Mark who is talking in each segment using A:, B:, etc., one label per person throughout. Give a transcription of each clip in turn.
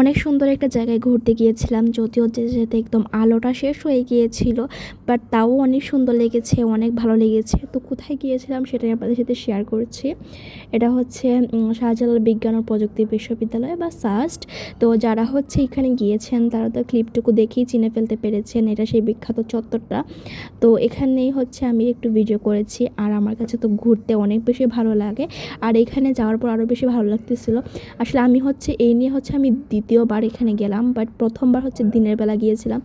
A: অনেক সুন্দর একটা জায়গায় ঘুরতে গিয়েছিলাম, যদিও যেতে একদম আলোটা শেষ হয়ে গিয়েছিল বাট তাও অনেক সুন্দর লেগেছে, অনেক ভালো লেগেছে। তো কোথায় গিয়েছিলাম সেটাই আপনাদের সাথে শেয়ার করছি। এটা হচ্ছে শাহজালাল বিজ্ঞান ও প্রযুক্তি বিশ্ববিদ্যালয় বা সাস্ট তো যারা হচ্ছে এখানে গিয়েছেন, তারা তো ক্লিপটুকু দেখেই চিনে ফেলতে পেরেছেন, এটা সেই বিখ্যাত চত্বরটা। তো এখানেই হচ্ছে আমি একটু ভিডিও করেছি, আর আমার কাছে তো ঘুরতে অনেক বেশি ভালো লাগে, আর এখানে যাওয়ার পর আরও বেশি ভালো লাগতেছিল। আসলে আমি হচ্ছে এই নিয়ে হচ্ছে আমি দ্বিতীয়বার এখানে গেলাম বাট প্রথমবার হচ্ছে দিনের বেলা গিয়েছিলাম।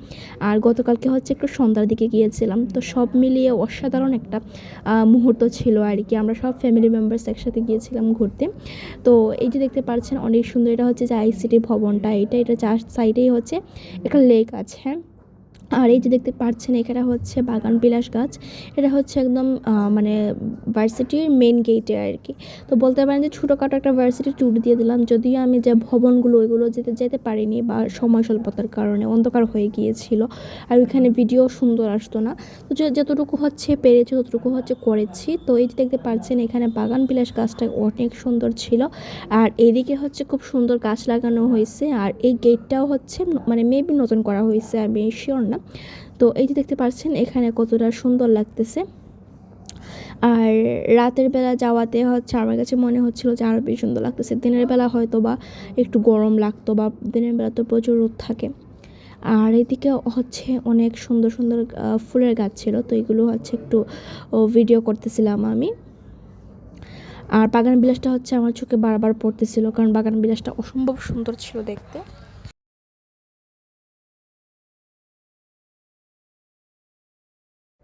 A: আর গতকালকে হচ্ছে একটু সন্ধ্যার দিকে গিয়েছিলাম। তো সব মিলিয়ে অসাধারণ একটা মুহূর্ত ছিল আর কি। আমরা সব ফ্যামিলি মেম্বার্স একসাথে গিয়েছিলাম ঘুরতে। তো এই যে দেখতে পাচ্ছেন, অনেক সুন্দর। এটা হচ্ছে যে আইসিটি ভবনটা। এটা এটা চার সাইডেই হচ্ছে একটা লেক আছে। আর এই যে দেখতে পাচ্ছেন, এখানে হচ্ছে বাগান বিলাস গাছ। এটা হচ্ছে একদম মানে ভার্সিটির মেন গেটে আর কি। তো বলতে পারেন যে ছোটোখাটো একটা ভার্সিটি ট্যুর দিয়ে দিলাম। যদিও আমি যে ভবনগুলো, ওইগুলো যেতে যেতে পারিনি বা সময় স্বল্পতার কারণে অন্ধকার হয়ে গিয়েছিল। আর ওইখানে ভিডিও সুন্দর আসতো না। তো যতটুকু হচ্ছে পেরেছি, ততটুকু হচ্ছে করেছি। তো এই যে দেখতে পাচ্ছেন, এখানে বাগান বিলাস গাছটা অনেক সুন্দর ছিল। আর এদিকে হচ্ছে খুব সুন্দর গাছ লাগানো হয়েছে। আর এই গেটটাও হচ্ছে মানে মেবি নতুন করা হয়েছে, আমি শিওর না। তো এই যে দেখতে পাচ্ছেন, এখানে কতটা সুন্দর লাগতেছে। আর রাতের বেলা যাওয়াতে হচ্ছে আমার কাছে মনে হচ্ছিল যে আরও বেশি সুন্দর লাগতেছে। দিনের বেলা হয়তো বা একটু গরম লাগতো বা দিনের বেলা তো প্রচুর রোদ থাকে। আর এদিকে হচ্ছে অনেক সুন্দর সুন্দর ফুলের গাছ ছিল, তো এগুলো হচ্ছে একটু ভিডিও করতেছিলাম আমি। আর বাগান বিলাসটা হচ্ছে আমার চোখে বারবার পড়তেছিল, কারণ বাগান বিলাসটা অসম্ভব সুন্দর ছিল দেখতে।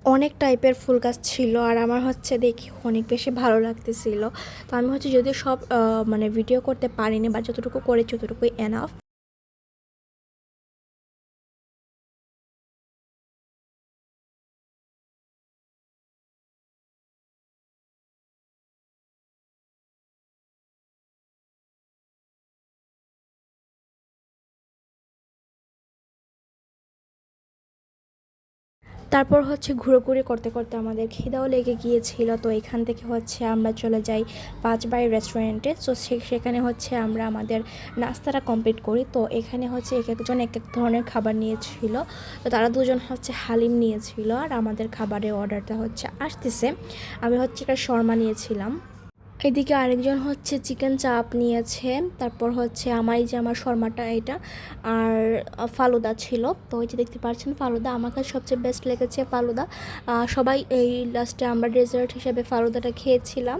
A: অনেক টাইপের ফুল গাছ ছিল আর আমার হচ্ছে দেখি অনেক বেশি ভালো লাগতেছিল। তো আমি হচ্ছে যদি সব মানে ভিডিও করতে পারিনি বা যতটুকু করেছি, ততটুকুই এনাফ তারপর হচ্ছে ঘুরোঘুরি করতে করতে আমাদের খিদাও লেগে গিয়েছিল। তো এখান থেকে হচ্ছে আমরা চলে যাই পাঁচবাই রেস্টুরেন্টে তো সেখানে হচ্ছে আমরা আমাদের নাস্তাটা কমপ্লিট করি। তো এখানে হচ্ছে এক একজন এক এক ধরনের খাবার নিয়েছিল। তো তারা দুজন হচ্ছে হালিম নিয়েছিল আর আমাদের খাবারের অর্ডারটা হচ্ছে আসতেছে। আমি হচ্ছে একটা শর্মা নিয়েছিলাম। এদিকে আরেকজন হচ্ছে চিকেন চাপ নিয়েছে, তারপর হচ্ছে আমার এই যে আমার শর্মাটা এটা আর ফালুদা ছিল। তো ওই যে দেখতে পাচ্ছেন ফালুদা, আমার কাছে সবচেয়ে বেস্ট লেগেছে ফালুদা। সবাই এই লাস্টে আমরা ডেজার্ট হিসেবে ফালুদাটা খেয়েছিলাম।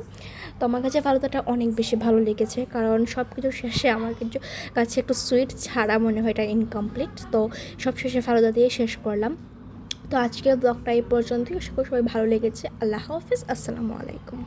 A: তো আমার কাছে ফালুদাটা অনেক বেশি ভালো লেগেছে, কারণ সব কিছু শেষে আমার কিছু কাছে একটু সুইট ছাড়া মনে হয় এটা ইনকমপ্লিট তো সব শেষে ফালুদা দিয়ে শেষ করলাম। তো আজকের ব্লগটা এই পর্যন্তই সবাই ভালো লেগেছে। আল্লাহ হাফিজ, আসসালামু আলাইকুম।